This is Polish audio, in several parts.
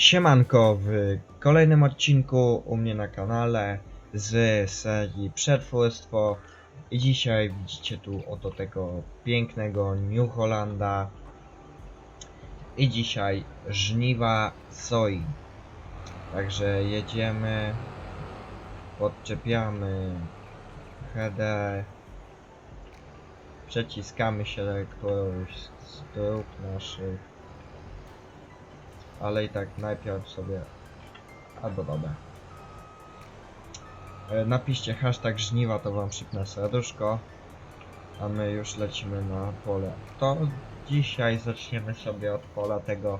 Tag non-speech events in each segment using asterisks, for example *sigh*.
Siemanko w kolejnym odcinku u mnie na kanale z serii Przetwórstwo i dzisiaj widzicie tu oto tego pięknego New Hollanda. I dzisiaj żniwa soi także jedziemy podczepiamy HD przeciskamy się do którąś z dróg naszych ale i tak najpierw sobie albo dobra E, napiszcie hashtag żniwa to wam przypnę serduszko. A my już lecimy na pole. To dzisiaj zaczniemy sobie od pola tego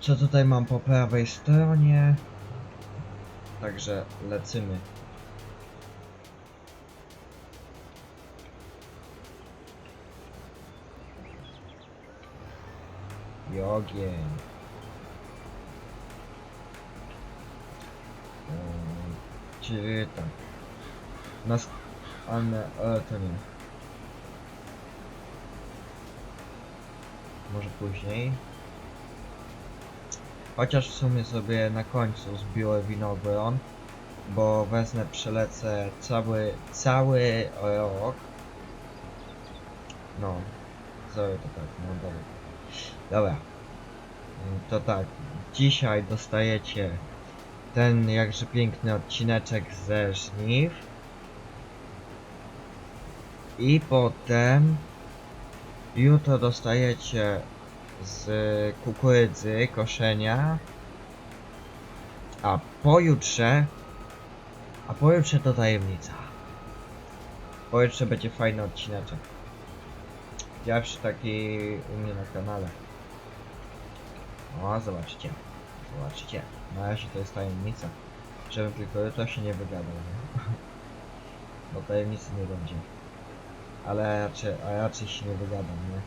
co tutaj mam po prawej stronie. Także lecimy. I ogień Czyli tak. Nas... Ale, ale to nie. Może później. Chociaż w sumie sobie na końcu zbiorę winogron, bo wezmę, przelecę cały, cały rok. No, sorry to tak, no dobra. Dobra. To tak, dzisiaj dostajecie ten jakże piękny odcineczek ze żniw. I potem jutro dostajecie z kukurydzy koszenia. A pojutrze a pojutrze to tajemnica. Pojutrze będzie fajny odcineczek. Pierwszy taki u mnie na kanale. O, zobaczcie. Zobaczcie. Na razie to jest tajemnica. Żebym tylko jutro się nie wygadał, nie? *laughs* Bo tajemnicy nie będzie. Ale raczej, a raczej się nie wygadam, nie?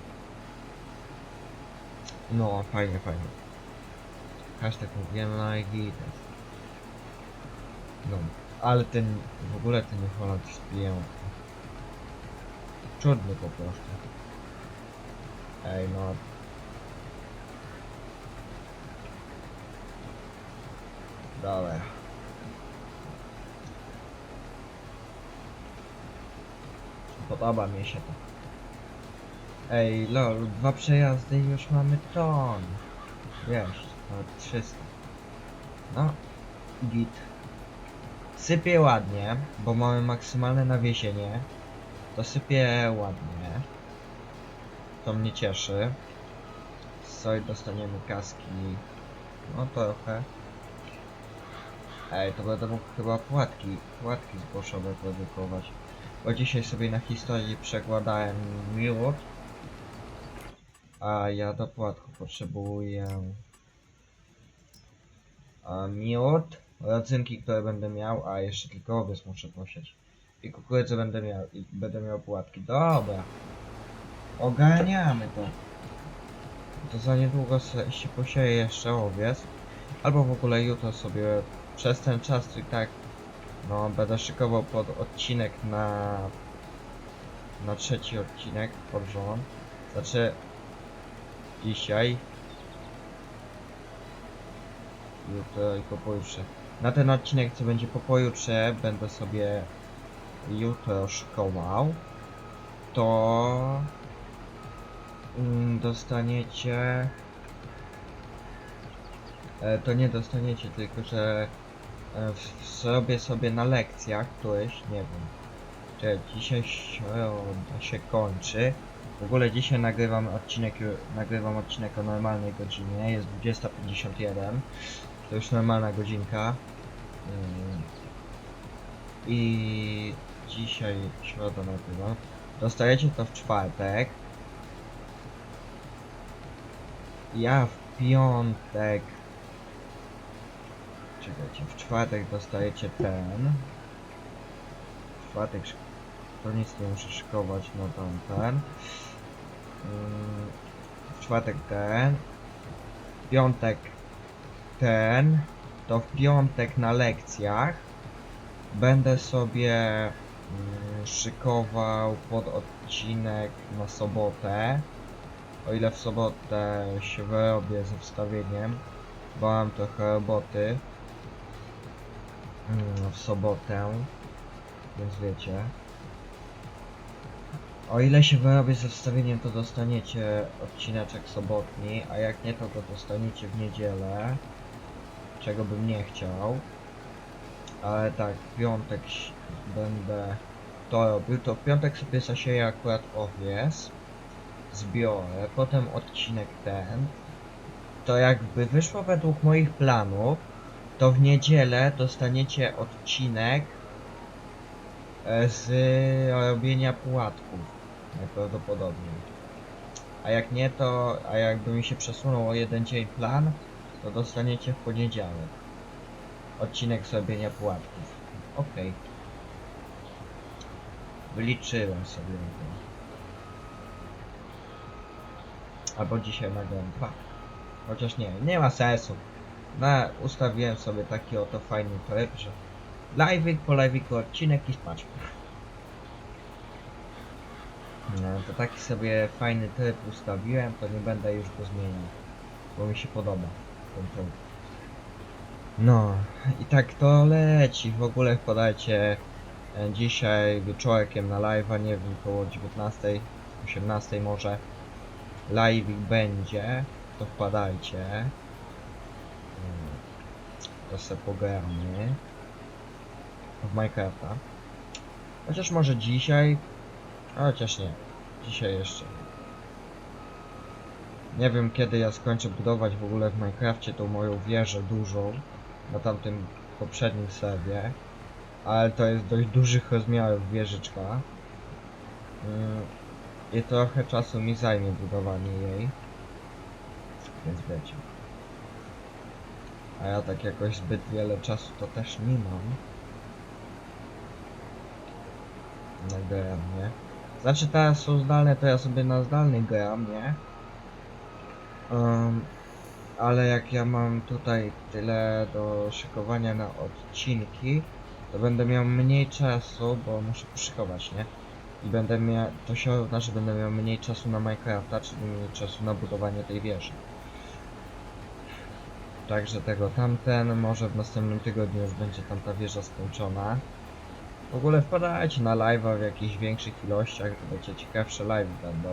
No, fajnie, fajnie. Hashtag mówiłem na IG No, ale ten, w ogóle ten Holland jest piękny. Trudny po prostu. Ej, no, Dobra. Podoba mi się to. Ej, lol, dwa przejazdy i już mamy ton. Wiesz, no 300. No, git. Sypie ładnie, bo mamy maksymalne nawiezienie. To sypie ładnie. To mnie cieszy. Soj dostaniemy kaski. No trochę. Ej, to mógł chyba płatki, płatki zbożowe produkować. Bo dzisiaj sobie na historii przekładałem miód. A ja do płatku potrzebuję... A, miód, rodzynki, które będę miał, a jeszcze tylko owiec muszę posiać. I kukurydzę będę miał, i będę miał płatki. Dobra. Ogarniamy to. To za niedługo się posieje jeszcze owiec. Albo w ogóle jutro sobie przez ten czas i tak no będę szykował pod odcinek na na trzeci odcinek pod rząd. Znaczy dzisiaj jutro i po pojutrze. Na ten odcinek co będzie po pojutrze będę sobie jutro szkołał. To mm, dostaniecie E, to nie dostaniecie, tylko że zrobię sobie na lekcjach któryś, nie wiem, czy dzisiaj środa się kończy. W ogóle dzisiaj nagrywam odcinek, nagrywam odcinek o normalnej godzinie, jest 20.51, to już normalna godzinka. Ym, I dzisiaj środa nagrywam. Dostajecie to w czwartek. Ja w piątek Czekajcie, w czwartek dostajecie ten. W czwartek to nic nie muszę szykować na tamten. Ym, W czwartek ten. W piątek ten. To w piątek na lekcjach będę sobie mm, szykował pod odcinek na sobotę. O ile w sobotę się wyrobię ze wstawieniem. bo mam trochę roboty mm, w sobotę, więc wiecie. O ile się wyrobię ze wstawieniem, to dostaniecie odcineczek sobotni, a jak nie, to go dostaniecie w niedzielę, czego bym nie chciał. Ale tak, w piątek będę to robił, to w piątek sobie zasieję akurat owies, zbiorę, potem odcinek ten. To jakby wyszło według moich planów, to w niedzielę dostaniecie odcinek e, z robienia płatków, najprawdopodobniej. A jak nie, to, a jakby mi się przesunął o jeden dzień plan, to dostaniecie w poniedziałek odcinek z robienia płatków. Okej. Wyliczyłem sobie to. Albo dzisiaj nagrałem dwa. Chociaż nie, nie ma sensu. Na, ustawiłem sobie taki oto fajny tryb, że live'ik po live'iku odcinek i spać. No, to taki sobie fajny tryb ustawiłem, to nie będę już go zmieniał. Bo mi się podoba ten tryb. No, i tak to leci. W ogóle wpadajcie e, dzisiaj wieczorkiem na live'a, nie wiem, koło 19, 18 może. Live'ik będzie, to wpadajcie. Se pogramy. W Minecrafta. Chociaż może dzisiaj, a chociaż nie. Dzisiaj jeszcze. Nie wiem kiedy ja skończę budować w ogóle w Minecrafcie tą moją wieżę dużą na tamtym poprzednim serwie, ale to jest dość dużych rozmiarów wieżyczka. Mm, I trochę czasu mi zajmie budowanie jej. Więc wiecie. A ja tak jakoś zbyt wiele czasu to też nie mam. Na gram, nie? Znaczy teraz są zdalne, to ja sobie na zdalny gram, nie? Um, ale jak ja mam tutaj tyle do szykowania na odcinki, to będę miał mniej czasu, bo muszę poszykować, nie? I będę miał, to się równa, że będę miał mniej czasu na Minecrafta, czyli mniej czasu na budowanie tej wieży. Także tego tamten, może w następnym tygodniu już będzie tam ta wieża skończona. W ogóle wpadajcie na live'a w jakichś większych ilościach, to będzie ciekawsze live będą.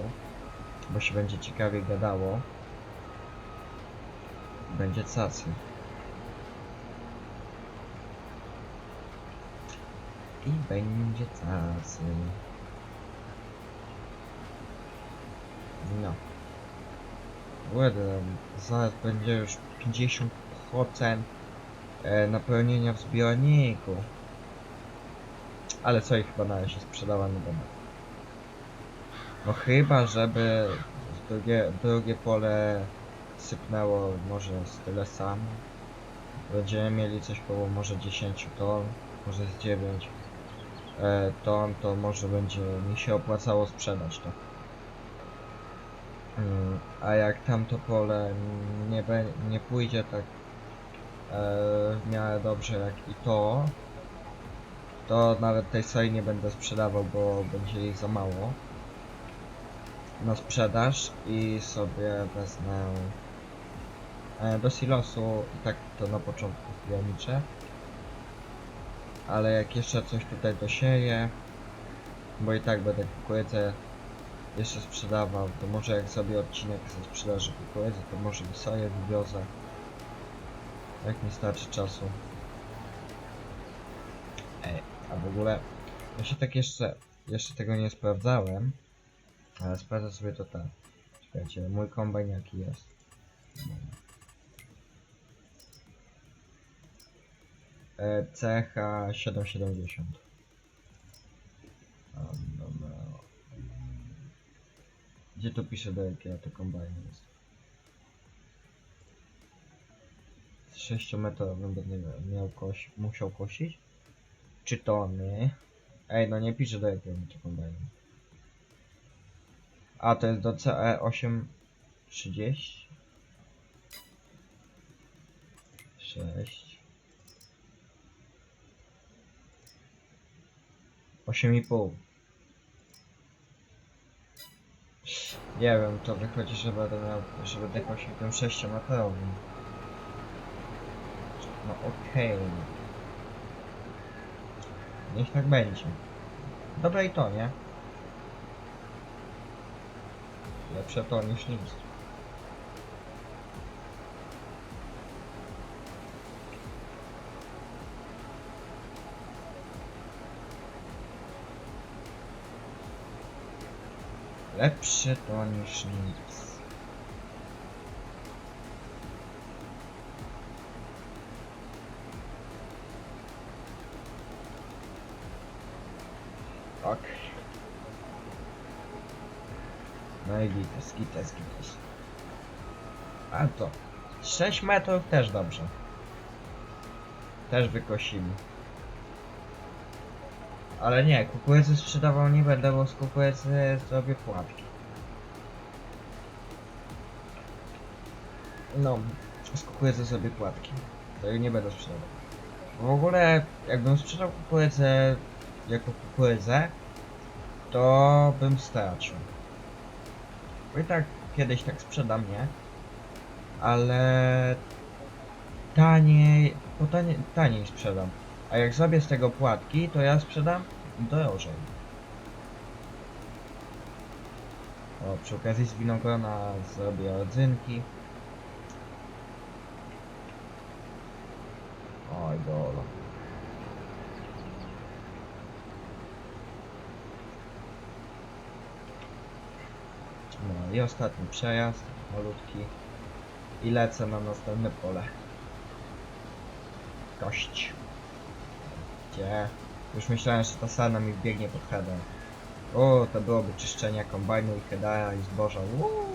Bo się będzie ciekawie gadało. Będzie cacy. I będzie cacy. No. Ładnie, zaraz będzie już 50% e, napełnienia w zbiorniku. Ale co ich chyba na razie sprzedała nie będę. No chyba, żeby drugie, drugie pole sypnęło może z tyle samo. Będziemy mieli coś koło może 10 ton, może z 9 e, ton, to może będzie mi się opłacało sprzedać to. A jak tamto pole nie, be, nie pójdzie tak e, w miarę dobrze jak i to, to nawet tej soi nie będę sprzedawał, bo będzie jej za mało. Na sprzedaż i sobie wezmę e, do silosu i tak to na początku pioniczę ale jak jeszcze coś tutaj dosieję bo i tak będę kukurydzę jeszcze sprzedawał to może jak sobie odcinek ze sprzedaży kukurydzy to może i soję wywiozę. Jak mi starczy czasu. Ej, a w ogóle ja się tak jeszcze jeszcze tego nie sprawdzałem ale sprawdzę sobie to tak. Czekajcie mój kombajn jaki jest. E, CH 770 A, dobra. Gdzie to pisze do jakiego to kombajn jest? Z 6 metrowym będę miał, koś, musiał kosić? Czy tony? Ej, no nie pisze do jakiego to kombajnu. A, to jest do E CE 830? 6 8,5 Nie wiem, to wychodzi, że będę miał, że będę kosił tym 6 metrowym. No okej. Niech tak będzie. Dobre i to, nie? Lepsze to niż nic. Lepsze to niż nic. Tak. No i gites, gites, gites. A to. 6 metrów też dobrze. Też wykosimy. Ale nie, kukurydzy sprzedawał nie będę, bo z kukurydzy zrobię płatki. No, z kukurydzy zrobię płatki. To jej nie będę sprzedawał. W ogóle, jakbym sprzedał kukurydzę jako kukurydzę, to bym stracił. Bo i tak kiedyś tak sprzedam, nie? Ale taniej, bo taniej, taniej sprzedam. A jak zrobię z tego płatki, to ja sprzedam drożej. O, przy okazji z winogrona zrobię rodzynki. Oj, dolo. No i ostatni przejazd, malutki. I lecę na następne pole. Kość. Gdzie? Już myślałem, że ta sarna mi wbiegnie pod header. O, to byłoby czyszczenie kombajnu i headera i zboża. Uuu.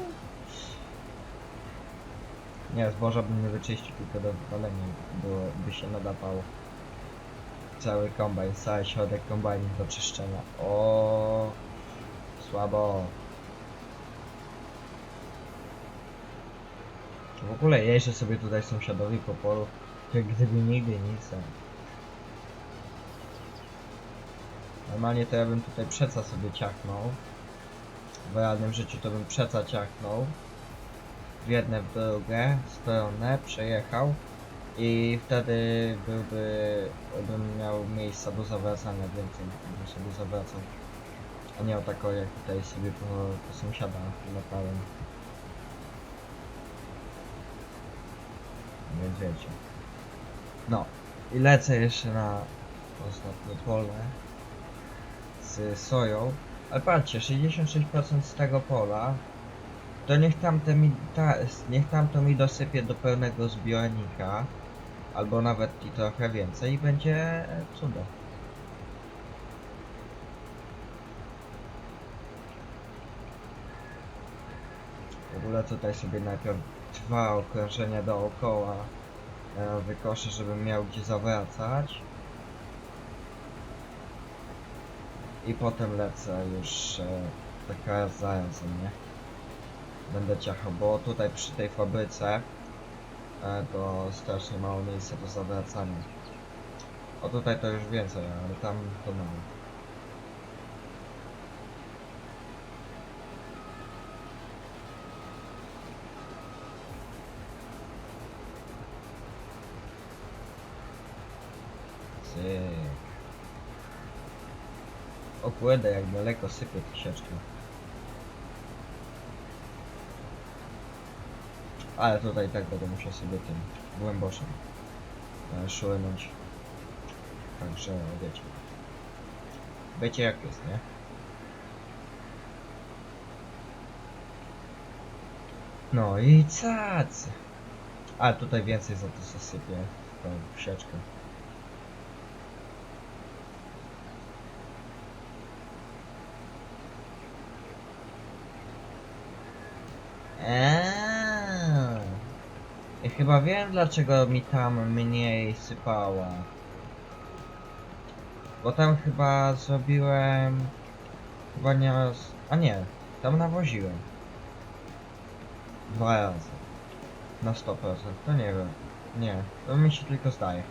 Nie, zboża bym nie wyczyścił, tylko do wywalenia by się nadawało. Cały kombajn, cały środek kombajnu do czyszczenia. O, słabo. W ogóle jeżdżę sobie tutaj sąsiadowi po polu, jak gdyby nigdy nic. Normalnie to ja bym tutaj przeca sobie ciachnął. W realnym życiu to bym przeca ciachnął. W jedne, w drugą stronę przejechał i wtedy byłby, bym miał miejsca do zawracania więcej, bym sobie zawracał. A nie o tako jak tutaj sobie po, po sąsiada latałem. Więc wiecie. No. I lecę jeszcze na ostatnie pole z soją. Ale patrzcie, 66% z tego pola to niech tamte mi, ta, niech tamto mi dosypie do pełnego zbiornika albo nawet i trochę więcej i będzie cudo. W ogóle tutaj sobie najpierw dwa okrążenia dookoła e, wykoszę, żebym miał gdzie zawracać. I potem lecę już e, taka zarazem, nie? Będę ciachał, bo tutaj przy tej fabryce e, to strasznie mało miejsca do zawracania. O tutaj to już więcej, ale tam to mało. O kurde, jak daleko sypie tysieczka. Ale tutaj tak będę musiał sobie tym głęboszym e, szłynąć. Także wiecie. Wiecie jak jest, nie? No i cac! A tutaj więcej za to zasypię tą. Chyba wiem dlaczego mi tam mniej sypała. Bo tam chyba zrobiłem... Chyba nie raz... A nie, tam nawoziłem. Dwa razy. Na 100%, to nie wiem. Nie, to mi się tylko zdaje.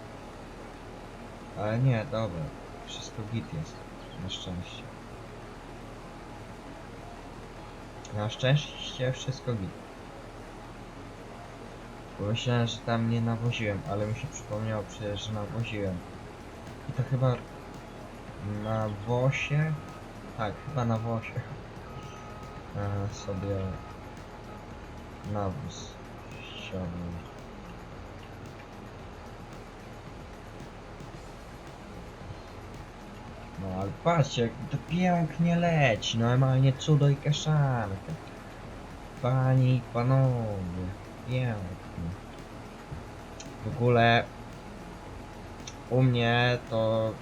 Ale nie, dobra. Wszystko git jest. Na szczęście. Na szczęście wszystko git. Myślałem, że tam nie nawoziłem, ale mi się przypomniało przecież, że nawoziłem. I to chyba na wosie? Tak, chyba na wosie. *laughs* E, sobie nawóz ściągnął. No ale patrzcie, jak to pięknie leci, normalnie cudo i kaszanka. Panie i panowie, pięknie. W ogóle u mnie to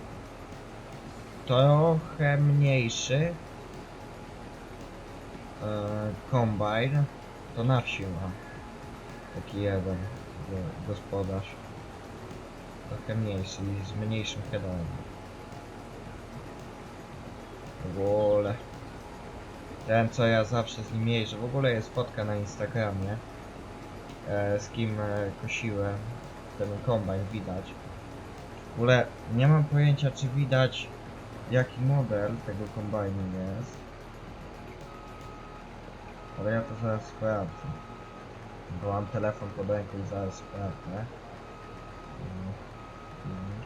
trochę mniejszy e, kombajn to na wsi mam. Taki jeden go- gospodarz. Trochę mniejszy z mniejszym headem. W ogóle. Ten co ja zawsze z nim jeżdżę. W ogóle jest fotka na Instagramie. E, z kim e, kosiłem ten kombajn widać. W ogóle nie mam pojęcia czy widać jaki model tego kombajnu jest. Ale ja to zaraz sprawdzę. Bo mam telefon pod ręką i zaraz sprawdzę. Mm,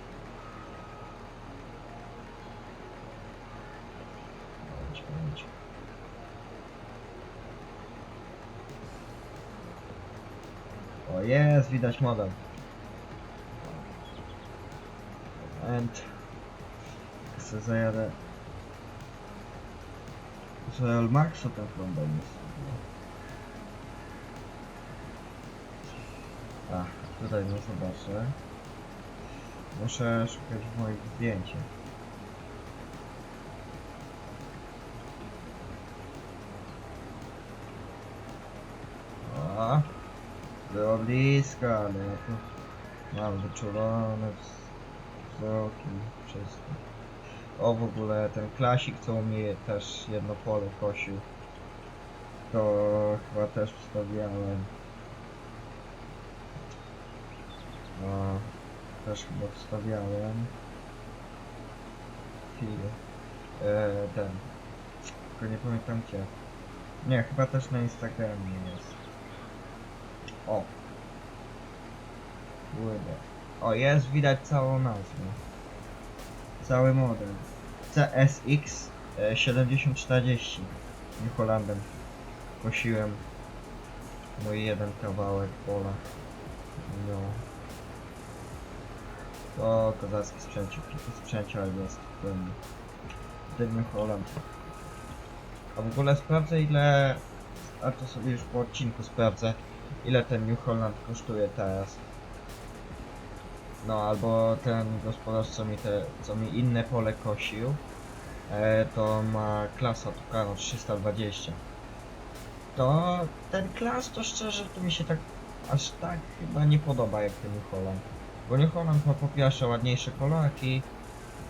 Jest, widać model. And se zajadę Maxu ten kombajn jest. Ach, tutaj nie zobaczę. Muszę szukać w moich zdjęciach. O, było blisko, ale ja tu mam wyczulone wz- wzroki, wszystko. O w ogóle ten klasik co u mnie też jedno pole kosił. To chyba też wstawiałem. No, też chyba wstawiałem. Chwilę. E, ten. Tylko nie pamiętam gdzie. Nie, chyba też na Instagramie jest. O. Łydę. O, jest widać całą nazwę. Cały model. CSX e, 7040. New Hollandem. Kosiłem mój jeden kawałek pola. No. To kozacki sprzęcik. Sprzęciar jest tym New Holland. A w ogóle sprawdzę ile... A to sobie już po odcinku sprawdzę. Ile ten New Holland kosztuje teraz. No albo ten gospodarz co mi te, co mi inne pole kosił. E, to ma klasa Tucano 320. To ten klas to szczerze to mi się tak aż tak chyba nie podoba jak ten New Holland. Bo New Holland ma po pierwsze ładniejsze kolorki,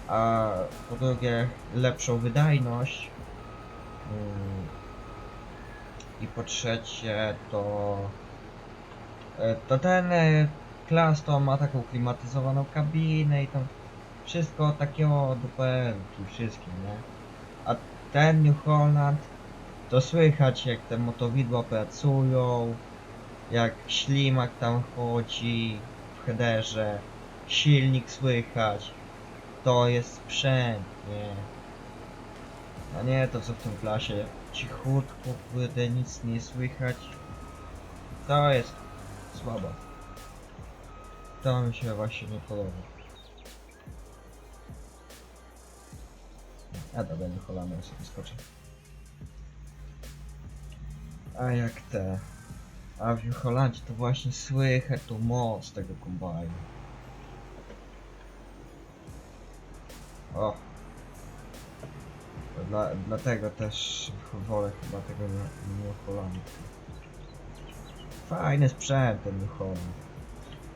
a po drugie lepszą wydajność. Mm. I po trzecie to e, to ten e, klas to ma taką klimatyzowaną kabinę i tam wszystko takiego duperki wszystkim, nie? A ten New Holland to słychać jak te motowidła pracują, jak ślimak tam chodzi w headerze, silnik słychać. To jest sprzęt, nie? A nie to co w tym klasie cichutko, kurde, nic nie słychać. To jest słabo. To mi się właśnie nie podoba. A dobra, nie Holandem sobie skoczę. A jak te. A w New Holandzie to właśnie słychać tu moc tego kombajnu. O. Dla, dlatego też wolę chyba tego New Hollandu. Fajny sprzęt ten New.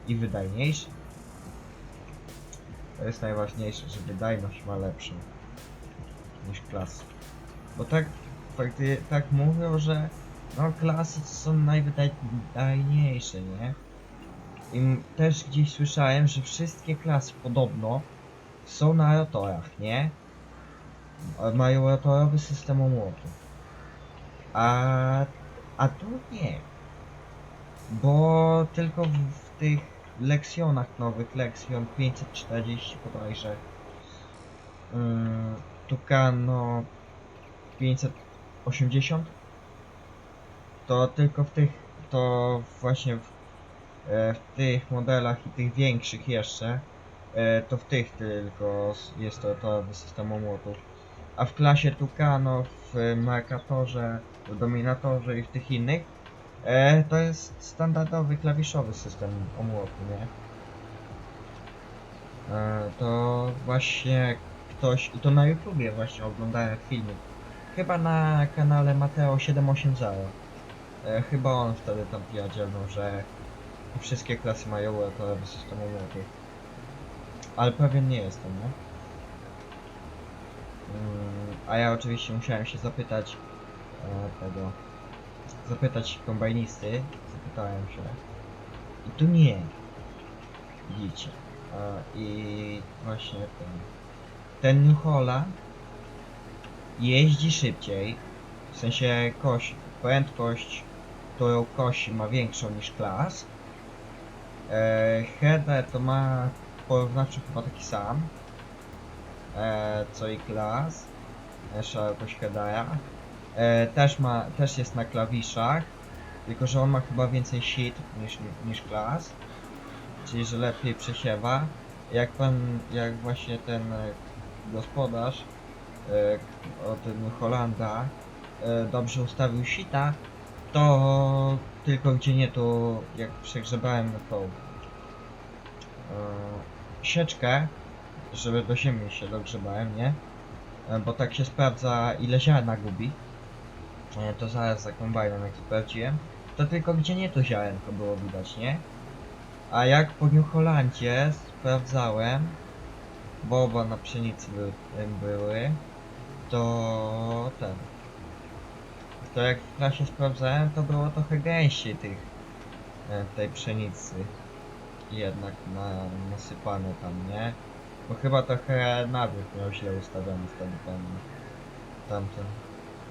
I wydajniejszy. To jest najważniejsze, że wydajność ma lepszą niż klasy. Bo tak, tak mówią, że no klasy są najwydajniejsze, nie? I też gdzieś słyszałem, że wszystkie klasy podobno są na rotorach, nie? Mają rotorowy system omłotu. A, a tu nie. Bo tylko w, w tych lekcjonach nowych, lekcjon 540 bodajże, mm, Tucano 580, to tylko w tych, to właśnie w, e, w tych modelach i tych większych jeszcze, e, to w tych tylko jest to, to system omłotów. A w klasie Tucano, w Mercatorze, w Dominatorze i w tych innych, e, to jest standardowy klawiszowy system omłotu, nie? E, to właśnie ktoś, i to na YouTubie właśnie oglądałem filmik, chyba na kanale Mateo 780. E, chyba on wtedy tam pierdzielnął, że wszystkie klasy mają UETowy system omłotów. Ale pewien nie jestem, nie? Mm, A ja oczywiście musiałem się zapytać e, tego, zapytać kombajnisty, zapytałem się i tu nie, widzicie, i właśnie ten, ten New Holland jeździ szybciej, w sensie kosi, prędkość, którą kosi ma większą niż klas, e, header to ma porównawczo chyba taki sam, e, co i klas, e, szerokość headera. E, też ma, też jest na klawiszach, tylko że on ma chyba więcej sheet niż, niż klas, czyli że lepiej przesiewa. Jak pan, jak właśnie ten e, gospodarz e, od Holanda e, dobrze ustawił sita, to tylko gdzie nie to jak przegrzebałem tą e, sieczkę, żeby do ziemi się dogrzebałem, nie? E, Bo tak się sprawdza ile ziarna gubi. E, To zaraz za kombajnem jak sprawdziłem. To tylko gdzie nie to ziarenko było widać, nie? A jak po New Holandzie sprawdzałem, bo oba na pszenicy by, były, to ten. To jak w klasie sprawdzałem, to było trochę gęściej tych e, tej pszenicy. Jednak na, nasypane tam, nie? Bo chyba trochę nawrót miał źle ustawiony wtedy ten tamten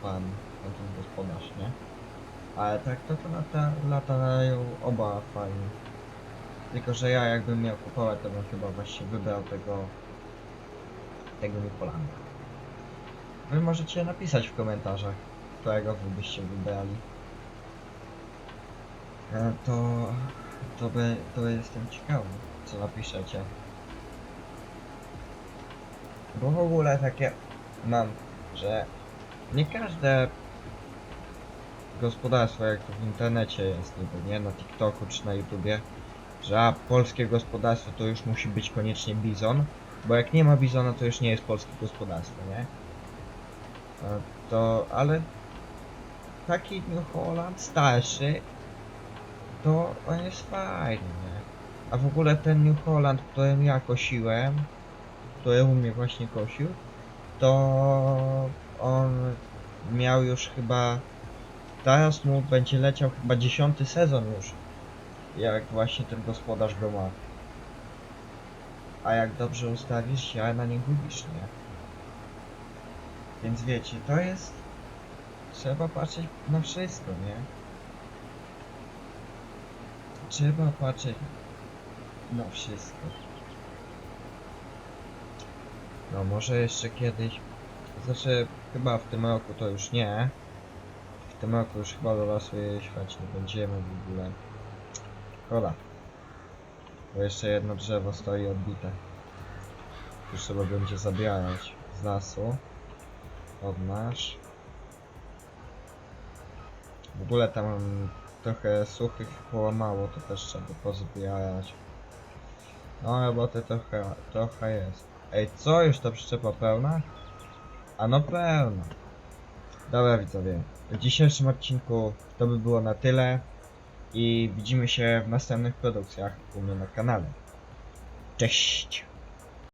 pan, tamten gospodarz, nie? Ale tak to, to lata, latają oba fajnie. Tylko, że ja jakbym miał kupować, to bym chyba właśnie wybrał tego tego Nikolanda. Wy możecie napisać w komentarzach, którego wy byście wybrali. E, to, to, by, to jestem ciekawy, co napiszecie. Bo w ogóle takie mam, że nie każde gospodarstwo, jak to w internecie jest, niby, nie? Na TikToku czy na YouTubie, że a, polskie gospodarstwo to już musi być koniecznie bizon, bo jak nie ma bizona, to już nie jest polskie gospodarstwo, nie? E, To, ale taki New Holland starszy, to on jest fajny, nie? A w ogóle ten New Holland, którym ja kosiłem, który u mnie właśnie kosił, to on miał już chyba, teraz mu będzie leciał chyba dziesiąty sezon już, jak właśnie ten gospodarz go ma. A jak dobrze ustawisz się, na nie gubisz, nie? Więc wiecie, to jest... Trzeba patrzeć na wszystko, nie? Trzeba patrzeć na wszystko. No może jeszcze kiedyś... Znaczy, chyba w tym roku to już nie. Roku już chyba do lasu jechać nie będziemy w ogóle. Szkoda. Bo jeszcze jedno drzewo stoi odbite. Już trzeba będzie zabierać z lasu. Od nasz. W ogóle tam trochę suchych połamało, to też trzeba pozbierać. No roboty trochę, trochę jest. Ej, co? Już ta przyczepa pełna? A no pełna. Dobra widzowie, w dzisiejszym odcinku to by było na tyle i widzimy się w następnych produkcjach u mnie na kanale. Cześć!